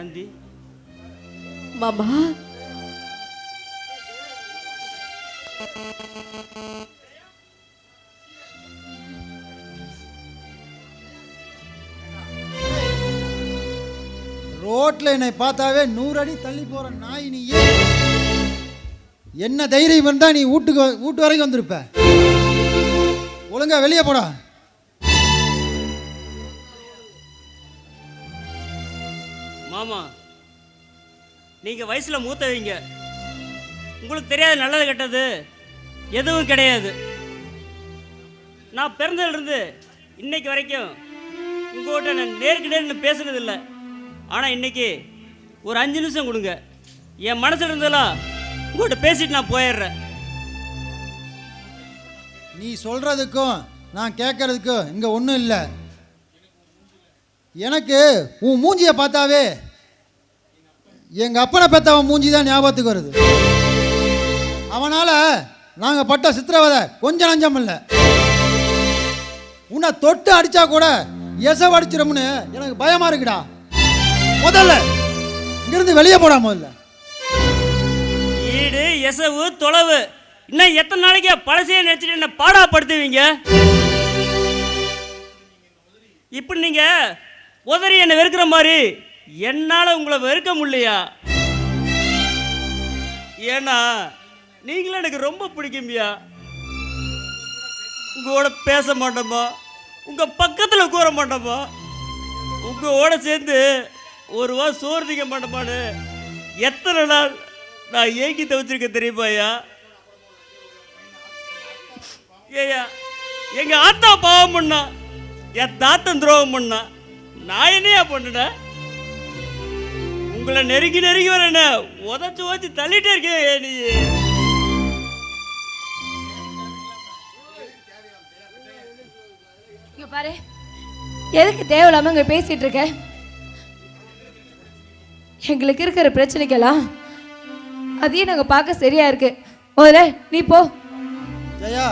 ஆனந்தி மாமா. ரோட்ல என்னை பார்த்தாவே நூறு அடி தள்ளி போற நாய் நீ என்ன தைரியம் இருந்தா நீ வீட்டுக்கு வீட்டு வரைக்கும் வந்திருப்ப. ஒழுங்கா வெளியே போடா. மாமா நீங்க வயசுல மூத்தவங்க. உங்களுக்கு தெரியாது நல்லது கெட்டது. எதுவும் கிடையாது. நான் பிறந்ததுலேருந்து இன்னைக்கு வரைக்கும் உங்கள்கிட்ட நான் நேருக்கு நேர் பேசுனதில்லை. ஆனால் இன்னைக்கு ஒரு அஞ்சு நிமிஷம் கொடுங்க. என் மனசில் இருந்ததெல்லாம் உங்கள்கிட்ட பேசிட்டு நான் போயிடுறேன். நீ சொல்கிறதுக்கும் நான் கேட்கறதுக்கும் இங்கே ஒன்றும் இல்லை. எனக்கு உன் மூஞ்சியை பார்த்தாவே எங்க அப்பனை பெத்தவன் மூஞ்சி தான் ஞாபகத்துக்கு வருது. அவனால நாங்க பட்ட சித்திரவதை கொஞ்சம் நஞ்சம் இல்லை. உன்னை தொட்டு அடிச்சா கூட எசவ அடிச்சிடும்னு எனக்கு பயமா இருக்குடா. முதல்ல இங்கிருந்து வெளியே போடா முதல்ல. ஈடு எசவு தொலைவு. இன்னும் எத்தனை நாளைக்கு பழசையே நினைச்சிட்டு என்ன பாடாப்படுத்துவீங்க? இப்படி நீங்க உதறி என்னை வெறுக்கிற மாதிரி என்னால் உங்களை வெறுக்க முடியலையா? ஏன்னா நீங்களும் எனக்கு ரொம்ப பிடிக்கும்பியா உங்களோட பேச மாட்டோமா? உங்க பக்கத்தில் கூற மாட்டோமா? உங்களோட சேர்ந்து ஒரு வா சோறு திங்க மாட்டோமான்னு எத்தனை நாள் நான் ஏங்கி தவிச்சிருக்கேன் தெரியுமாயா ஏயா எங்க ஆத்தா பாவம் பண்ணா என் தாத்தன் துரோகம் பண்ணா நான் என்னையா பண்ணுனேன் உங்களை நெருங்கி நெருங்கி வரேன உதச்சு உதச்சு தள்ளிட்டே இருக்கேன் நீ? பாரு. எதுக்கு தேவையில்லாம இங்க பேசிட்டு இருக்க? எங்களுக்கு இருக்கிற பிரச்சனைக்கெல்லாம் அதையும் நாங்க பார்க்க சரியா இருக்கு. முதல்ல நீ போ. ஜெயா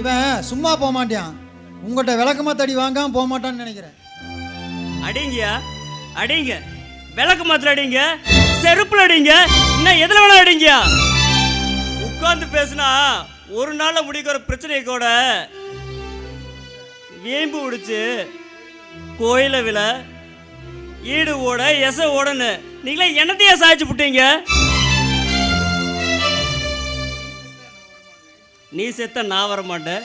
இவன் சும்மா போக மாட்டான் உங்கள்கிட்ட விளக்கமா தடி வாங்காம போக மாட்டான்னு நினைக்கிறேன். அடிங்கயா அடிங்க. விளக்கு மாத்திர அடிங்க செருப்புல அடிங்க. இன்னும் எதுல வேணா அடிங்கயா உட்கார்ந்து பேசுனா ஒரு நாள்ல முடிக்கிற பிரச்சனையை கூட வேம்பு பிடிச்சு கோயில வில ஈடு ஓட எச ஓடன்னு. நீங்களே என்னத்தையே சாய்ச்சி புட்டீங்க? நீ செத்த நான் வர மாட்டேன்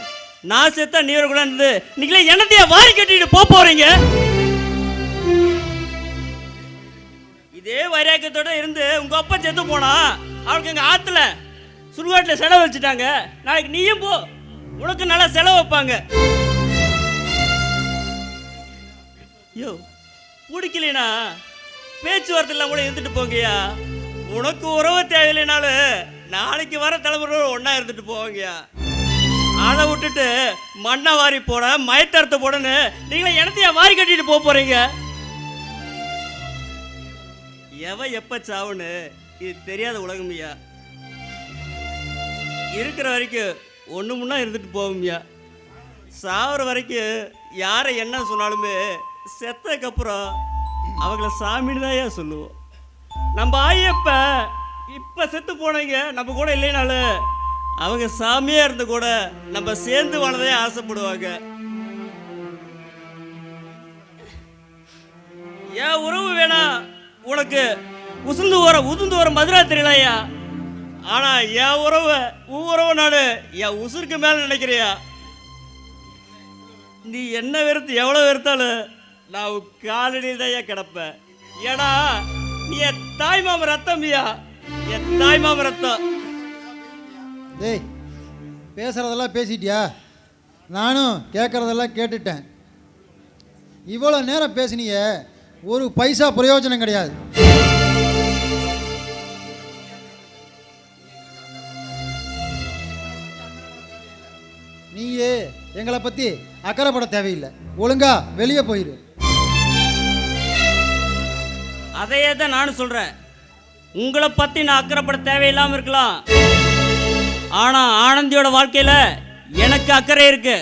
நான் செத்த நீ வரக்கூடாது. நீங்களே என்னத்தையே வாரி கட்டிட்டு போக போறீங்க? இதே வைராக்கியத்தோட இருந்து உங்க அப்பா செத்து போனா அவளுக்கு எங்க ஆத்துல சுடுகாட்டில் செலவு வச்சுட்டாங்க. நாளைக்கு நீயும் போ. உனக்கு நல்லா செலவு வைப்பாங்க. யோ பிடிக்கலைனா பேச்சுவார்த்தைலாம் கூட இருந்துட்டு போங்கய்யா. உனக்கு உறவு தேவையில்லைனாலும் நாளைக்கு வர தலைமுறை ஒன்றா இருந்துட்டு போவாங்கய்யா அதை விட்டுட்டு மண்ணை வாரி போட மயத்தரத்தை போடன்னு நீங்களே எனத்தையா வாரி கட்டிட்டு போக போறீங்க. எவ எப்ப சாவுன்னு இது தெரியாத உலகம்யா இருக்கிற வரைக்கும் ஒன்று முன்னா இருந்துட்டு போகும்யா சாவுற வரைக்கும் யாரை என்ன சொன்னாலுமே செத்ததுக்கப்புறம் அவங்கள சாமின்னு தான் சொல்லுவோம். நம்ம ஆயப்ப இப்ப செத்து போனவங்க நம்ம கூட இல்லைனாலும் அவங்க சாமியா இருந்த கூட நம்ம சேர்ந்து வாழதே ஆசைப்படுவாங்க. என் உறவு உனக்கு உசுந்து வர உதுந்து வர மதுரா தெரியலையா? ஆனா என் உறவு உன் உறவு நாடு என் உசுருக்கு மேல நினைக்கிறியா? நீ என்ன வெறுத்து எவ்வளவு வெறுத்தாலும் நான் உன் காலடியில் தான் கிடப்பேன்? ஏடா நீ என் ரத்தம் ரத்தம்யா என் மாமன் ரத்தம். டேய் பேசுகிறதெல்லாம் பேசிட்டியா? நானும் கேட்குறதெல்லாம் கேட்டுட்டேன். இவ்வளோ நேரம் பேசினியே ஒரு பைசா பிரயோஜனம் கிடையாது. நீயே எங்களை பற்றி அக்கறைப்பட தேவையில்லை. ஒழுங்கா வெளியே போயிரு. அதையே தான் நானும் சொல்றேன். உங்களை பத்தி நான் அக்கறைப்பட தேவையில்லாம இருக்கலாம். ஆனா ஆனந்தியோட வாழ்க்கையில எனக்கு அக்கறை இருக்கு.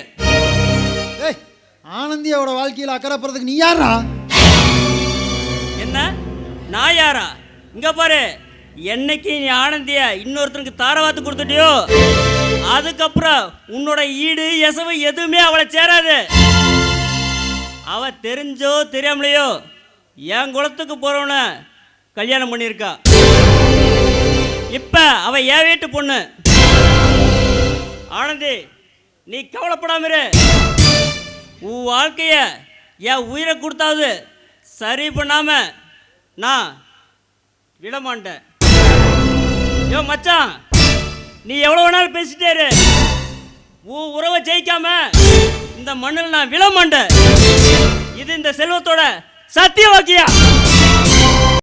ஏய் ஆனந்தியோட வாழ்க்கையில் அக்கறைப்படுறதுக்கு நீ யாரா நான் யாரா? இங்க பாரு. என்னைக்கு நீ ஆனந்திய இன்னொருத்தனுக்கு தாரவாத்து கொடுத்துட்டியோ அதுக்கப்புறம் உன்னோட ஈடு எசவு எதுவுமே அவளை சேராது. அவ தெரிஞ்சோ தெரியாமலையோ என் குளத்துக்கு போறவன கல்யாணம் பண்ணியிருக்கா. இப்ப அவ என் வீட்டு பொண்ணு. ஆனந்தி நீ கவலைப்படாம இரு. உன் வாழ்க்கைய என் உயிரை கொடுத்தாவது சரி பண்ணாம நான் விட மாட்டேன் யோ மச்சான் நீ எவ்வளோ வேணாலும் பேசிட்டேரு உன் உறவை ஜெயிக்காம இந்த மண்ணில் நான் விழ மாட்டேன் இது இந்த செல்வத்தோட சத்திய வாக்கியா